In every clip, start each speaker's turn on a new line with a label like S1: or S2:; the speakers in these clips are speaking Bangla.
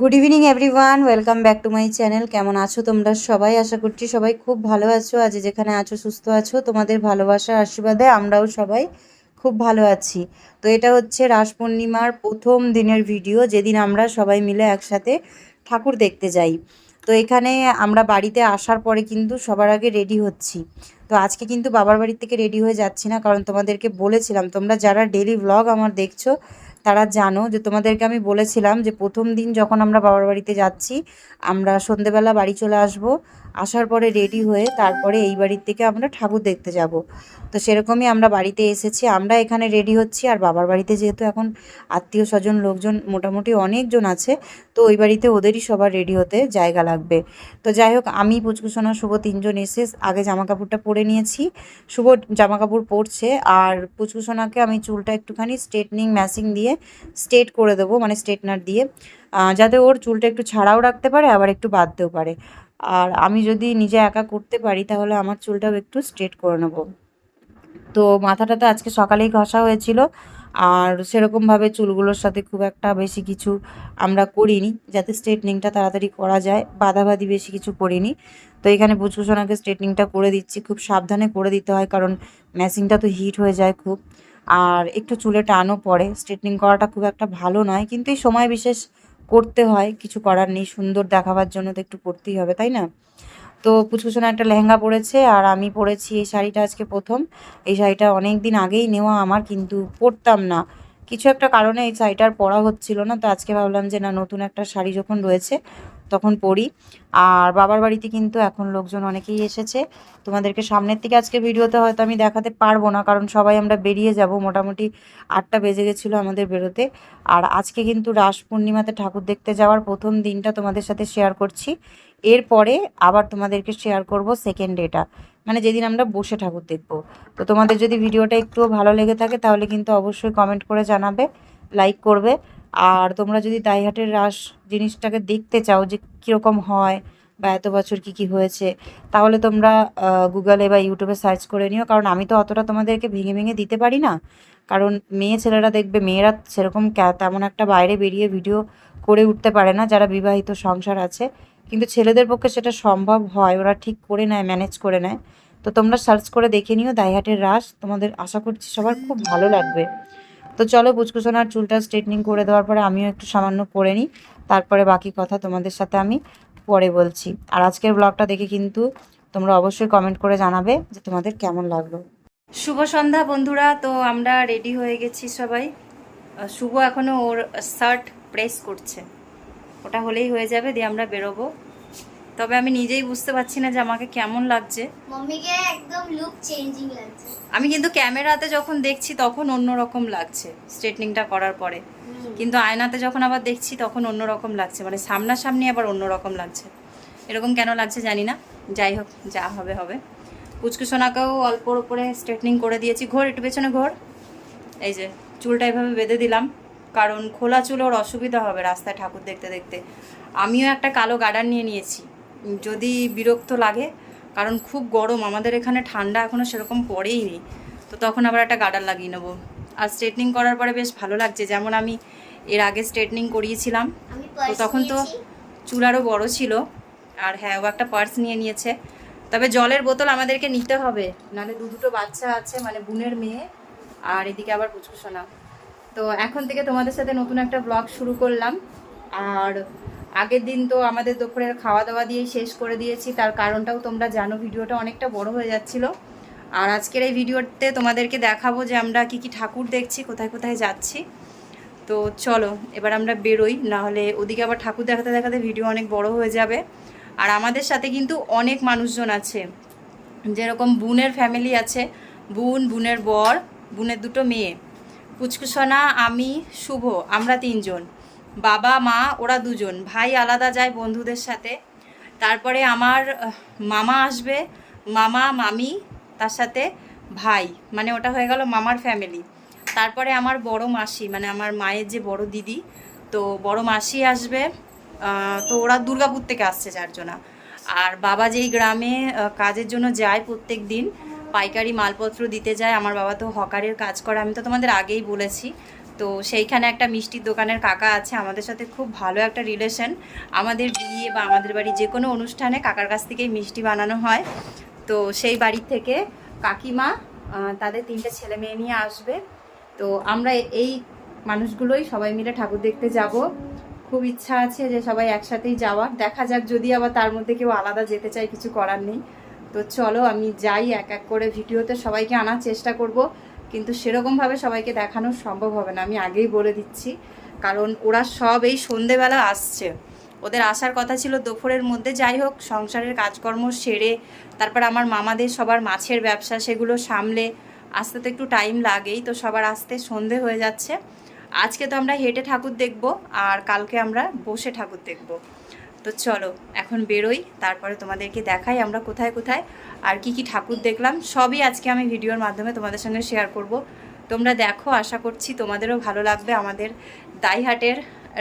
S1: Good evening everyone welcome back to my channel কেমন আছো তোমরা সবাই? আশা করছি সবাই খুব ভালো আছো। আজ যেখানে আছো, সুস্থ আছো, তোমাদের ভালোবাসার আশীর্বাদে আমরাও সবাই খুব ভালো আছি। তো এটা হচ্ছে রাস পূর্ণিমার প্রথম দিনের ভিডিও, যেদিন আমরা সবাই মিলে একসাথে ঠাকুর দেখতে যাই। তো এখানে আমরা বাড়িতে আসার পরে কিন্তু সবার আগে রেডি হচ্ছি। তো আজকে কিন্তু বাবার বাড়ি থেকে রেডি হয়ে যাচ্ছি না, কারণ তোমাদেরকে বলেছিলাম, তোমরা যারা ডেলি ব্লগ আমার দেখছ তারা জানো যে তোমাদেরকে আমি বলেছিলাম যে প্রথম দিন যখন আমরা বাবার বাড়িতে যাচ্ছি, আমরা সন্ধেবেলা বাড়ি চলে আসব। আসার পরে রেডি হয়ে তারপরে এই বাড়ির থেকে আমরা ঠাকুর দেখতে যাব। তো সেরকমই আমরা বাড়িতে এসেছি, আমরা এখানে রেডি হচ্ছি। আর বাবার বাড়িতে যেহেতু এখন আত্মীয় স্বজন লোকজন মোটামুটি অনেকজন আছে, তো ওই বাড়িতে ওদেরই সবার রেডি হতে জায়গা লাগবে। তো যাই হোক, আমি পুচকুসোনা শুভ তিনজন এসে আগে জামা কাপড়টা পরে নিয়েছি। শুভ জামা কাপড় পরছে, আর পুচকুসোনাকে আমি চুলটা একটুখানি স্ট্রেটনিং ম্যাসিং দিয়ে স্ট্রেট করে দেবো মানে স্ট্রেটনার দিয়ে। যাতে ওর চুলটা একটু ছাড়াও রাখতে পারে, আবার একটু বাঁধতেও পারে। আর আমি যদি নিজে একা করতে পারি, তাহলে আমার চুলটাও একটু স্ট্রেট করে নেব। তো মাথাটা তো আজকে সকালেই ঘষা হয়েছিল। আর সেরকমভাবে চুলগুলোর সাথে খুব একটা বেশি কিছু আমরা করিনি, যাতে স্ট্রেটনিংটা তাড়াতাড়ি করা যায়। বাঁধাবাঁধি বেশি কিছু করিনি। তো এখানে পুচকুসোনাকে স্ট্রেটনিংটা করে দিচ্ছি। খুব সাবধানে করে দিতে হয়, কারণ মেশিনটা তো হিট হয়ে যায় খুব। আর একটু চুলে টানও পড়ে। স্ট্রেটনিং করাটা খুব একটা ভালো নয়, কিন্তু এই সময় বিশেষ করতে হয়, কিছু করার নেই, সুন্দর দেখাবার জন্য তো একটু করতেই হবে, তাই না? তো পুচকুচনা একটা লেহেঙ্গা পরেছে আর আমি পরেছি এই শাড়িটা আজকে প্রথম। এই শাড়িটা অনেক দিন আগেই নেওয়া আমার, কিন্তু পরতাম না। কিছু একটা কারণে এই শাড়িটার পরা হচ্ছিল না, তো আজকে ভাবলাম যে না, নতুন একটা শাড়ি যখন রয়েছে তখন পড়ি। আর বাবার বাড়িতে কিন্তু এখন লোকজন অনেকেই এসেছে। তোমাদেরকে সামনের থেকে আজকে ভিডিওতে হয়তো আমি দেখাতে পারব না, কারণ সবাই আমরা বেরিয়ে যাব। মোটামুটি আটটা বেজে গেছিল আমাদের বেরোতে। আর আজকে কিন্তু রাস পূর্ণিমাতে ঠাকুর দেখতে যাওয়ার প্রথম দিনটা তোমাদের সাথে শেয়ার করছি। এরপরে আবার তোমাদেরকে শেয়ার করব সেকেন্ড ডেটা মানে যেদিন আমরা বসে ঠাকুর দেখব। তো তোমাদের যদি ভিডিওটা একটুও ভালো লেগে থাকে, তাহলে কিন্তু অবশ্যই কমেন্ট করে জানাবে লাইক করবে। আর তোমরা যদি দাইহাটের রাস জিনিসটাকে দেখতে চাও যে কীরকম হয় বা এত বছর কি কি হয়েছে, তাহলে তোমরা গুগলে বা ইউটিউবে সার্চ করে নিও। কারণ আমি তো অতটা তোমাদেরকে ভেঙে ভেঙে দিতে পারি না। কারণ মেয়ে ছেলেরা দেখবে, মেয়েরা সেরকম তেমন একটা বাইরে বেরিয়ে ভিডিও করে উঠতে পারে না, যারা বিবাহিত সংসার আছে। কিন্তু ছেলেদের পক্ষে সেটা সম্ভব হয়, ওরা ঠিক করে নেয়, ম্যানেজ করে নেয়। তো তোমরা সার্চ করে দেখে নিও দাইহাটের রাস। তোমাদের আশা করছি সবার খুব ভালো লাগবে। তো চলো পুচকুসোনার চুলটা স্ট্রেটনিং করে দেওয়ার পরে আমিও একটু সামান্য করে নিই। তারপরে বাকি কথা তোমাদের সাথে আমি পরে বলছি। আর আজকের ব্লগটা দেখে কিন্তু তোমরা অবশ্যই কমেন্ট করে জানাবে যে তোমাদের কেমন লাগল। শুভ সন্ধ্যা বন্ধুরা, তো আমরা রেডি হয়ে গেছি সবাই। শুভ এখনও ওর শার্ট প্রেস করছে। ওটা হলেই হয়ে যাবে, দিয়ে আমরা বেরোবো। তবে আমি নিজেই বুঝতে পারছি না যে আমাকে কেমন লাগছে।
S2: মম্মিকে একদম লুক চেঞ্জিং লাগছে।
S1: আমি কিন্তু ক্যামেরাতে যখন দেখছি তখন অন্য রকম লাগছে স্ট্রেটনিংটা করার পরে। কিন্তু আয়নাতে যখন আবার দেখছি তখন অন্য রকম লাগছে মানে সামনাসামনি আবার অন্য রকম লাগছে। এরকম কেন লাগছে জানি না যাই হোক যা হবে হবে। পুচকু সোনাকেও অল্পর উপরে স্ট্রেটনিং করে দিয়েছি। ঘোর একটু পেছনে ঘোর। এই যে চুলটা এভাবে বেঁধে দিলাম কারণ খোলা চুল ওর অসুবিধা হবে রাস্তায় ঠাকুর দেখতে দেখতে। আমিও একটা কালো গার্ডার নিয়ে নিয়েছি। যদি বিরক্ত লাগে কারণ খুব গরম আমাদের এখানে ঠান্ডা এখনও সেরকম পড়েই নি তো তখন আবার একটা গার্ডার লাগিয়ে নেব। আর স্ট্রেটনিং করার পরে বেশ ভালো লাগছে যেমন আমি এর আগে স্ট্রেটনিং করিয়েছিলাম। তো তখন তো চুল আরও বড় ছিল আর হ্যাঁ ও একটা পার্স নিয়ে নিয়েছে। তবে জলের বোতল আমাদেরকে নিতে হবে নাহলে দু দুটো বাচ্চা আছে মানে বোনের মেয়ে আর এদিকে আবার পুচকুসোনা তো এখন থেকে তোমাদের সাথে নতুন একটা ব্লগ শুরু করলাম। আর আগের দিন তো আমাদের দুপুরের খাওয়া দাওয়া দিয়েই শেষ করে দিয়েছি। তার কারণটাও তোমরা জানো, ভিডিওটা অনেকটা বড় হয়ে যাচ্ছিল। আর আজকের এই ভিডিওতে তোমাদেরকে দেখাবো যে আমরা কি কি ঠাকুর দেখছি, কোথায় কোথায় যাচ্ছি। তো চলো, এবার আমরা বেরোই, না হলে ওদিকে আবার ঠাকুর দেখাতে দেখাতে ভিডিও অনেক বড় হয়ে যাবে। আর আমাদের সাথে কিন্তু অনেক মানুষজন আছে। যেরকম বোনের ফ্যামিলি আছে, বোন, বোনের বর, বোনের দুটো মেয়ে। পুচকুসোনা, আমি, শুভ, আমরা তিনজন। বাবা, মা, ওরা দুজন। ভাই আলাদা যায় বন্ধুদের সাথে। তারপরে আমার মামা আসবে। মামা, মামি, তার সাথে ভাই। মানে ওটা হয়ে গেল মামার ফ্যামিলি তারপরে আমার বড় মাসি মানে আমার মায়ের যে বড় দিদি। তো বড় মাসি আসবে। তো ওরা দুর্গাপুর থেকে আসছে চারজনা আর বাবা যেই গ্রামে কাজের জন্য যায় প্রত্যেক দিন, পাইকারি মালপত্র দিতে যায়। আমার বাবা তো হকারের কাজ করে। আমি তো তোমাদের আগেই বলেছি। তো সেইখানে একটা মিষ্টির দোকানের কাকা আছে, আমাদের সাথে খুব ভালো একটা রিলেশন আমাদের বিয়ে বা আমাদের বাড়ি যে কোনো অনুষ্ঠানে কাকার কাছ থেকেই মিষ্টি বানানো হয়। তো সেই বাড়ির থেকে কাকিমা তাদের তিনটে ছেলে মেয়ে নিয়ে আসবে। তো আমরা এই মানুষগুলোই সবাই মিলে ঠাকুর দেখতে যাব। খুব ইচ্ছা আছে যে সবাই একসাথেই যাওয়ার। দেখা যাক যদি আবার তার মধ্যে কেউ আলাদা যেতে চায়, কিছু করার নেই। তো চলো আমি যাই, এক এক করে ভিডিওতে সবাইকে আনার চেষ্টা করব। কিন্তু সেরকমভাবে সবাইকে দেখানো সম্ভব হবে না, আমি আগেই বলে দিচ্ছি। কারণ ওরা সব এই সন্ধেবেলা আসছে। ওদের আসার কথা ছিল দুপুরের মধ্যে। যাই হোক, সংসারের কাজকর্ম সেরে তারপর আমার মামাদের সবার মাছের ব্যবসা সেগুলো সামলে আসতে তো একটু টাইম লাগেই, তো সবার আসতে সন্ধে হয়ে যাচ্ছে। আজকে তো আমরা হেঁটে ঠাকুর দেখব আর কালকে আমরা বসে ঠাকুর দেখব। তো চলো, এখন বেরোই, তারপরে তোমাদেরকে দেখাই আমরা কোথায় কোথায়, আর কি কি ঠাকুর দেখলাম, সবই আজকে আমি ভিডিওর মাধ্যমে তোমাদের সঙ্গে শেয়ার করব। তোমরা দেখো, আশা করছি তোমাদেরও ভালো লাগবে, আমাদের দাইহাটের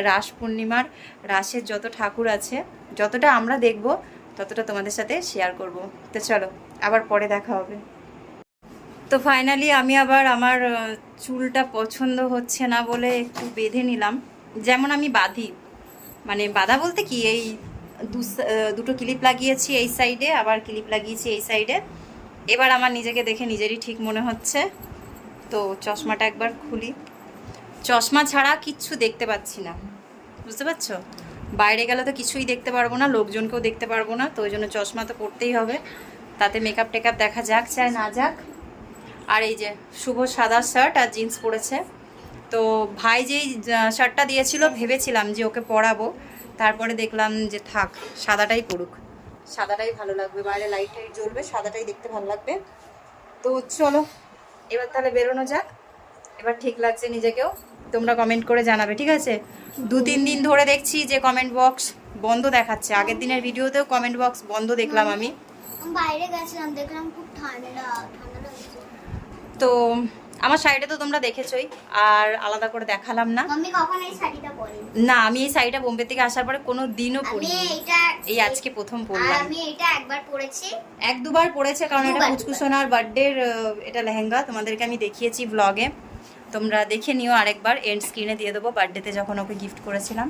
S1: রাস পূর্ণিমার, রাসের যত ঠাকুর আছে, যতটা আমরা দেখব, ততটা তোমাদের সাথে শেয়ার করব। তো চলো, আবার পরে দেখা হবে। তো ফাইনালি আমি আবার আমার চুলটা পছন্দ হচ্ছে না বলে একটু বেঁধে নিলাম, যেমন আমি বাঁধি মানে বাধা বলতে কি, এই দুটো ক্লিপ লাগিয়েছি এই সাইডে, আবার ক্লিপ লাগিয়েছি এই সাইডে। এবার আমার নিজেকে দেখে নিজেরই ঠিক মনে হচ্ছে। তো চশমাটা একবার খুলি। চশমা ছাড়া কিচ্ছু দেখতে পাচ্ছি না। বুঝতে পারছ? বাইরে গেলে তো কিছুই দেখতে পারব না, লোকজনকেও দেখতে পারব না, তো ওই জন্য চশমা তো পরতেই হবে। তাতে মেকআপ টেকআপ দেখা যাক চায় না যাক। আর এই যে শুভ সাদা শার্ট আর জিন্স পরেছে। তো ভাই যেই শার্টটা দিয়েছিল ভেবেছিলাম যে ওকে পরাবো। তারপরে দেখলাম যে থাক সাদাটাই পড়ুক সাদাটাই ভালো লাগবে বাইরে লাইট টাইট জ্বলবে সাদাটাই দেখতে ভালো লাগবে। তো চলো এবার তাহলে বেরোনো যাক। এবার ঠিক লাগছে নিজেকেও। তোমরা কমেন্ট করে জানাবে ঠিক আছে? দু তিন দিন ধরে দেখছি যে কমেন্ট বক্স বন্ধ দেখাচ্ছে। আগের দিনের ভিডিওতেও কমেন্ট বক্স বন্ধ দেখলাম আমি।
S2: আমি বাইরে গেছিলাম দেখলাম খুব ঠান্ডা ঠান্ডা
S1: তো আমার শাড়িটা তো তোমরা দেখেছোই আর আলাদা করে দেখালাম না। না আমি এই শাড়িটা বোম্বে থেকে আসার পরে কোনো দিনও
S2: এটা
S1: এই আজকে প্রথম পরলাম।
S2: আমি এটা একবার পরেছি।
S1: এক দুবার পড়েছে কারণ এটা কুচকুসোনার বার্থডের এটা লেহেঙ্গা। তোমাদেরকে আমি দেখিয়েছি ব্লগে তোমরা দেখে নিও আরেকবার এন্ড স্ক্রিনে দিয়ে দেবো বার্থডেতে যখন ওকে গিফট করেছিলাম।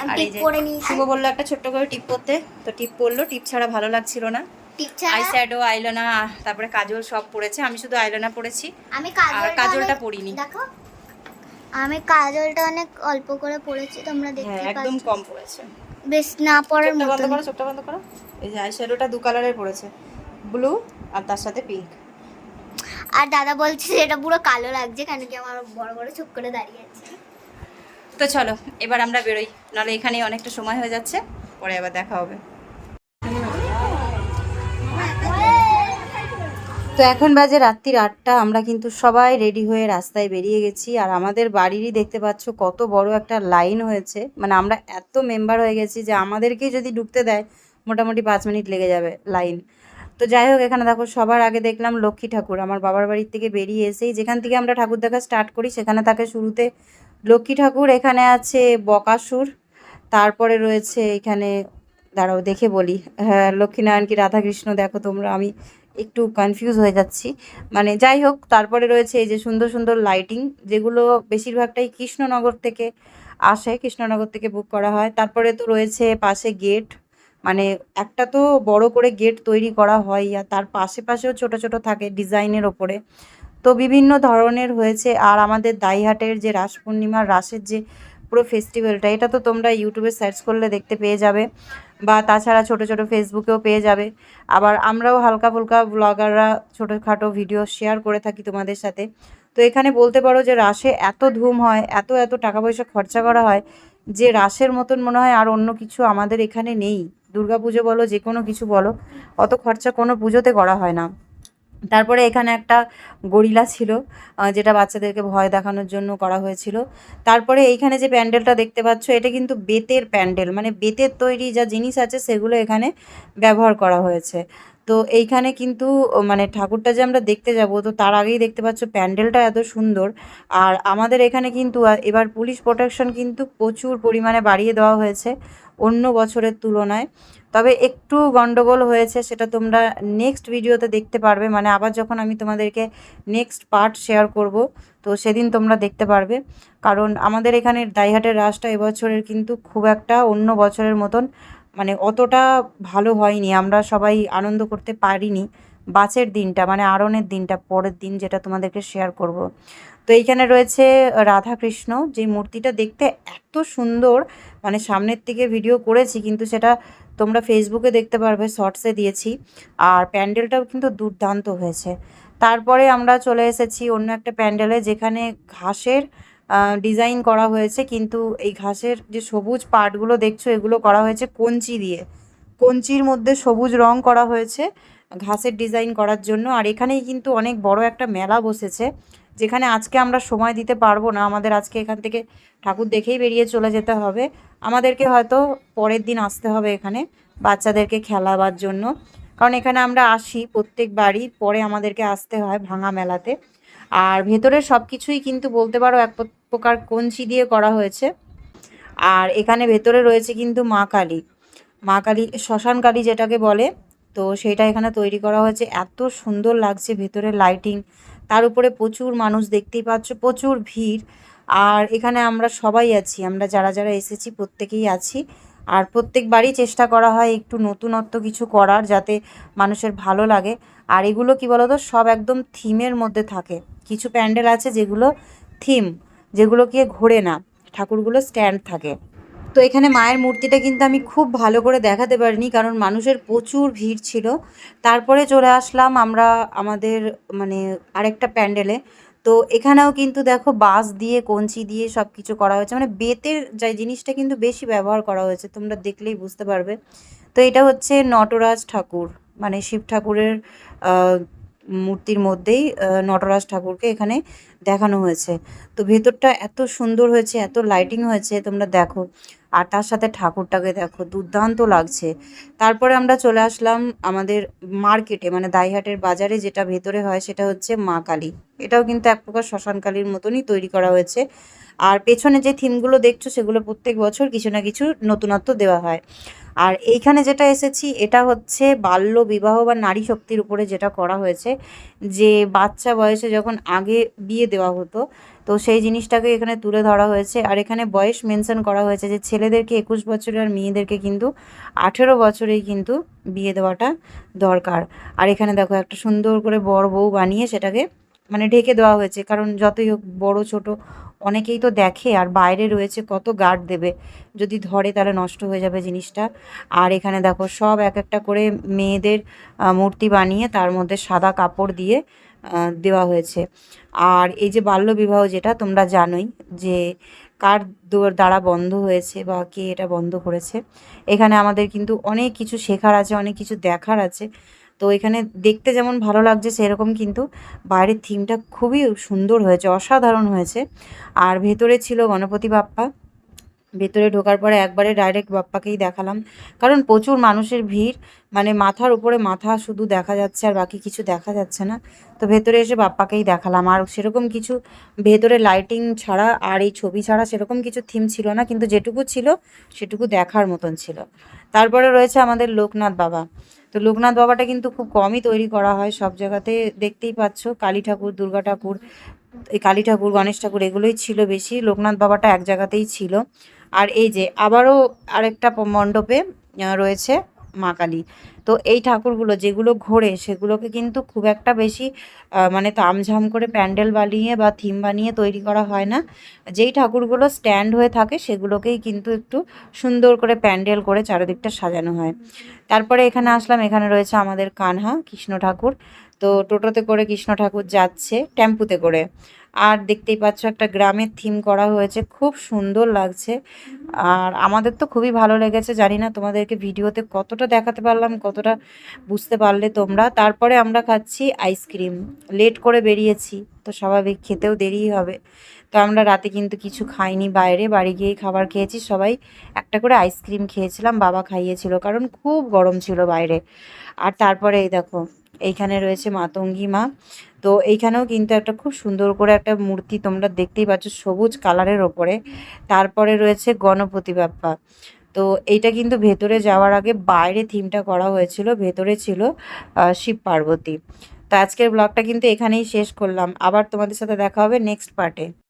S1: আর এই যে
S2: পরে
S1: শুভ বলল একটা ছোট্ট করে টিপ করতে তো টিপ পরলো টিপ ছাড়া ভালো লাগছিল না।
S2: টিপ
S1: আই
S2: ছাড়া
S1: শ্যাডো আইলানা তারপরে কাজল সব পড়েছে। আমি শুধু আইলানা পড়েছি।
S2: আমি
S1: আর
S2: কাজলটা
S1: পরিনি
S2: দেখো আমি কাজলটা অনেক অল্প করে পড়েছি তোমরা
S1: হ্যাঁ
S2: দেখতে
S1: একদম কম পড়েছে।
S2: বেশ না পড়ার
S1: চোখটা বন্ধ করো চোখটা বন্ধ করো। এই যে আই শ্যাডোটা দু কালারের পড়েছে ব্লু আর তার সাথে পিঙ্ক।
S2: আর দাদা বলছে যে এটা পুরো কালো লাগছে কেন কি আমার বড় বড় চুপ করে দাঁড়িয়ে আছে।
S1: তো চলো এবার আমরা বেরোই। নাহলে এখানে অনেকটা সময় হয়ে যাচ্ছে পরে আবার দেখা হবে। তো এখন বাজে রাত্রির আটটা, আমরা কিন্তু সবাই রেডি হয়ে রাস্তায় বেরিয়ে গেছি। আর আমাদের বাড়িরই দেখতে পাচ্ছ কত বড় একটা লাইন হয়েছে। মানে আমরা এত মেম্বার হয়ে গেছি যে আমাদেরকেই যদি ঢুকতে দেয়, মোটামুটি পাঁচ মিনিট লেগে যাবে লাইন তো যাই হোক, এখানে দেখো সবার আগে দেখলাম লক্ষ্মী ঠাকুর। আমার বাবার বাড়ির থেকে বেরিয়ে এসেই যেখান থেকে আমরা ঠাকুর দেখা স্টার্ট করি, সেখানে থাকে শুরুতে লক্ষ্মী ঠাকুর, এখানে আছে বকাসুর, তারপরে রয়েছে এখানে, দাঁড়াও দেখে বলি। হ্যাঁ লক্ষ্মীনারায়ণ কি রাধাকৃষ্ণ, দেখো তোমরা, আমি একটু কনফিউজ হয়ে যাচ্ছি। মানে যাই হোক, তারপরে রয়েছে এই যে সুন্দর সুন্দর লাইটিং যেগুলো বেশিরভাগটাই কৃষ্ণনগর থেকে আসে, কৃষ্ণনগর থেকে বুক করা হয়। তারপরে তো রয়েছে পাশে গেট মানে একটা তো বড় করে গেট তৈরি করা হয়, আর তার পাশে পাশেও ছোট ছোট থাকে ডিজাইনের ওপরে। তো বিভিন্ন ধরনের হয়েছে। আর আমাদের দাইহাটের যে রাস পূর্ণিমার রাসের যে পুরো ফেস্টিভ্যালটা এটা তো তোমরা ইউটিউবে সার্চ করলে দেখতে পেয়ে যাবে। বা তাছাড়া ছোট ছোট ফেসবুকেও পেয়ে যাবে। আবার আমরাও হালকা ফুলকা ব্লগাররা ছোটোখাটো ভিডিও শেয়ার করে থাকি তোমাদের সাথে। তো এখানে বলতে পারো যে রাসে এত ধুম হয়, এত এত টাকা পয়সা খরচা করা হয় যে রাসের মতন মনে হয় আর অন্য কিছু আমাদের এখানে নেই। দুর্গাপুজো বলো যে কোনো কিছু বলো, অত খরচা কোনো পুজোতে করা হয় না। তারপরে এখানে একটা গরিলা ছিল যেটা বাচ্চাদেরকে ভয় দেখানোর জন্য করা হয়েছিল। তারপরে এইখানে যে প্যান্ডেলটা দেখতে পাচ্ছ, এটা কিন্তু বেতের প্যান্ডেল মানে বেতের তৈরি যা জিনিস আছে সেগুলো এখানে ব্যবহার করা হয়েছে। তো এইখানে কিন্তু মানে ঠাকুরটা যে আমরা দেখতে যাব, তো তার আগেই দেখতে পাচ্ছ প্যান্ডেলটা এত সুন্দর। আর আমাদের এখানে কিন্তু এবার পুলিশ প্রোটেকশন কিন্তু প্রচুর পরিমাণে বাড়িয়ে দেওয়া হয়েছে অন্য বছরের তুলনায়। তবে একটু গন্ডগোল হয়েছে, সেটা তোমরা নেক্সট ভিডিওতে দেখতে পারবে। মানে আবার যখন আমি তোমাদেরকে নেক্সট পার্ট শেয়ার করব, তো সেদিন তোমরা দেখতে পারবে। কারণ আমাদের এখানের দাইহাটের রাসটা এবছরের কিন্তু খুব একটা অন্য বছরের মতন মানে অতটা ভালো হয়নি। আমরা সবাই আনন্দ করতে পারিনি। বাসের দিনটা মানে আরনের দিনটা, পরের দিন যেটা তোমাদেরকে শেয়ার করব। তো এইখানে রয়েছে রাধা কৃষ্ণ যে মূর্তিটা দেখতে এত সুন্দর। মানে সামনের থেকে ভিডিও করেছি, কিন্তু সেটা তোমরা ফেসবুকে দেখতে পারবে শর্টসে দিয়েছি। আর প্যান্ডেলটাও কিন্তু দুর্দান্ত হয়েছে। তারপরে আমরা চলে এসেছি অন্য একটা প্যান্ডেলে, যেখানে ঘাসের ডিজাইন করা হয়েছে, কিন্তু এই ঘাসের যে সবুজ পার্টগুলো দেখছ, এগুলো করা হয়েছে কঞ্চি দিয়ে। কঞ্চির মধ্যে সবুজ রং করা হয়েছে ঘাসের ডিজাইন করার জন্য। আর এখানেই কিন্তু অনেক বড় একটা মেলা বসেছে, যেখানে আজকে আমরা সময় দিতে পারব না। আমাদের আজকে এখান থেকে ঠাকুর দেখেই বেরিয়ে চলে যেতে হবে। আমাদেরকে হয়তো পরের দিন আসতে হবে এখানে বাচ্চাদেরকে খেলাবার জন্য। কারণ এখানে আমরা আসি প্রত্যেক বাড়ি, পরে আমাদেরকে আসতে হয় ভাঙা মেলাতে। আর ভেতরের সব কিছুই কিন্তু বলতে পারো এক প্রকার কঞ্চি দিয়ে করা হয়েছে। আর এখানে ভেতরে রয়েছে কিন্তু মা কালী। মা কালী, শ্মশান কালী যেটাকে বলে, তো সেটা এখানে তৈরি করা হয়েছে। এত সুন্দর লাগছে ভেতরে লাইটিং তার উপরে প্রচুর মানুষ দেখতেই পাচ্ছ, প্রচুর ভিড়। আর এখানে আমরা সবাই আছি, আমরা যারা যারা এসেছি প্রত্যেকেই আছি। আর প্রত্যেকবারই চেষ্টা করা হয় একটু নতুনত্ব কিছু করার যাতে মানুষের ভালো লাগে। আর এগুলো কি বলতো? সব একদম থিমের মধ্যে থাকে। কিছু প্যান্ডেল আছে যেগুলো থিম, যেগুলো ঘোরে না। ঠাকুরগুলো স্ট্যান্ড থাকে। তো এখানে মায়ের মূর্তিটা কিন্তু আমি খুব ভালো করে দেখাতে পারিনি কারণ মানুষের প্রচুর ভিড় ছিল। তারপরে চলে আসলাম আমরা আমাদের মানে আরেকটা প্যান্ডেলে। তো এখানেও কিন্তু দেখো বাঁশ দিয়ে, কঞ্চি দিয়ে সব কিছু করা হয়েছে। মানে বেতের যে জিনিসটা কিন্তু বেশি ব্যবহার করা হয়েছে, তোমরা দেখলেই বুঝতে পারবে। তো এটা হচ্ছে নটরাজ ঠাকুর। মানে শিব ঠাকুরের মূর্তির মধ্যেই নটরাজ ঠাকুরকে এখানে দেখানো হয়েছে। তো ভেতরটা এত সুন্দর হয়েছে, এত লাইটিং হয়েছে, তোমরা দেখো। আর তার সাথে ঠাকুরটাকে দেখো, দুর্দান্ত লাগছে। তারপরে আমরা চলে আসলাম আমাদের মার্কেটে মানে দাইহাটের বাজারে, যেটা ভেতরে হয় সেটা হচ্ছে মা কালী। এটাও কিন্তু এক প্রকার শ্মশান কালীর মতনই তৈরি করা হয়েছে। আর পেছনে যে থিমগুলো দেখছ সেগুলো প্রত্যেক বছর কিছু না কিছু নতুনত্ব দেওয়া হয়। আর এইখানে যেটা এসেছি, এটা হচ্ছে বাল্য বিবাহ বা নারী শক্তির উপরে যেটা করা হয়েছে, যে বাচ্চা বয়সে যখন আগে বিয়ে দেওয়া হতো, তো সেই জিনিসটাকে এখানে তুলে ধরা হয়েছে। আর এখানে বয়স মেনশন করা হয়েছে যে ছেলেদেরকে একুশ বছরে আর মেয়েদেরকে কিন্তু আঠেরো বছরেই কিন্তু বিয়ে দেওয়াটা দরকার। আর এখানে দেখো একটা সুন্দর করে বর বউ বানিয়ে সেটাকে মানে ঢেকে দেওয়া হয়েছে, কারণ যতই হোক বড় ছোট অনেকেই তো দেখে আর বাইরে রয়েছে কত গার্ড দেবে। যদি ধরে তাহলে নষ্ট হয়ে যাবে জিনিসটা। আর এখানে দেখো সব এক একটা করে মেয়েদের মূর্তি বানিয়ে তার মধ্যে সাদা কাপড় দিয়ে দেওয়া হয়েছে। আর এই যে বাল্যবিবাহ যেটা তোমরা জানোই যে কার দ্বারা বন্ধ হয়েছে বা কে এটা বন্ধ করেছে। এখানে আমাদের কিন্তু অনেক কিছু শেখার আছে, অনেক কিছু দেখার আছে। তো এখানে দেখতে যেমন ভালো লাগছে, সেরকম কিন্তু বাইরের থিমটা খুবই সুন্দর হয়েছে, অসাধারণ হয়েছে। আর ভেতরে ছিল গণপতি বাপ্পা। ভেতরে ঢোকার পরে একবারে ডাইরেক্ট বাপ্পাকেই দেখালাম। কারণ প্রচুর মানুষের ভিড় মানে মাথার উপরে মাথা শুধু দেখা যাচ্ছে আর বাকি কিছু দেখা যাচ্ছে না। তো ভেতরে এসে বাপ্পাকেই দেখালাম। আর সেরকম কিছু ভেতরে লাইটিং ছাড়া আর এই ছবি ছাড়া সেরকম কিছু থিম ছিল না, কিন্তু যেটুকু ছিল সেটুকু দেখার মতন ছিল। তারপরে রয়েছে আমাদের লোকনাথ বাবা। তো লোকনাথ বাবাটা কিন্তু খুব কমই তৈরি করা হয় সব জায়গাতে। দেখতেই পাচ্ছ, কালী ঠাকুর, দুর্গা ঠাকুর, এই কালী ঠাকুর, গণেশ ঠাকুর এগুলোই ছিল বেশি, লোকনাথ বাবাটা এক জায়গাতেই ছিল। আর এই যে আবারও আরেকটা মণ্ডপে রয়েছে মা কালী। তো এই ঠাকুরগুলো যেগুলো ঘোরে সেগুলোকে কিন্তু খুব একটা বেশি মানে তামঝাম করে প্যান্ডেল বানিয়ে বা থিম বানিয়ে তৈরি করা হয় না। যেই ঠাকুরগুলো স্ট্যান্ড হয়ে থাকে সেগুলোকেই কিন্তু একটু সুন্দর করে প্যান্ডেল করে চারিদিকটা সাজানো হয়। তারপরে এখানে আসলাম, এখানে রয়েছে আমাদের কানহা, কৃষ্ণ ঠাকুর। তো টোটোতে করে কৃষ্ণ ঠাকুর যাচ্ছে, টেম্পুতে করে। আর দেখতেই পাচ্ছ একটা গ্রামের থিম করা হয়েছে, খুব সুন্দর লাগছে। আর আমাদের তো খুবই ভালো লেগেছে, জানি না তোমাদেরকে ভিডিওতে কতটা দেখাতে পারলাম, কতটা বুঝতে পারলে তোমরা। তারপরে আমরা খাচ্ছি আইসক্রিম লেট করে বেরিয়েছি, তো স্বাভাবিক খেতেও দেরি হবে। তো আমরা রাতে কিন্তু কিছু খাইনি, বাইরে বাড়ি গিয়েই খাবার খেয়েছি। সবাই একটা করে আইসক্রিম খেয়েছিলাম, বাবা খাইয়েছিল, কারণ খুব গরম ছিল বাইরে। আর তারপরে এই দেখো এইখানে রয়েছে মাতঙ্গী মা। তো এইখানেও কিন্তু একটা খুব সুন্দর করে একটা মূর্তি তোমরা দেখতেই পাচ্ছ সবুজ কালারের ওপরে। তারপরে রয়েছে গণপতি বাপ্পা। তো এইটা কিন্তু ভেতরে যাওয়ার আগে বাইরে থিমটা করা হয়েছিল, ভেতরে ছিল শিব পার্বতী। তো আজকের ব্লগটা কিন্তু এখানেই শেষ করলাম। আবার তোমাদের সাথে দেখা হবে নেক্সট পার্টে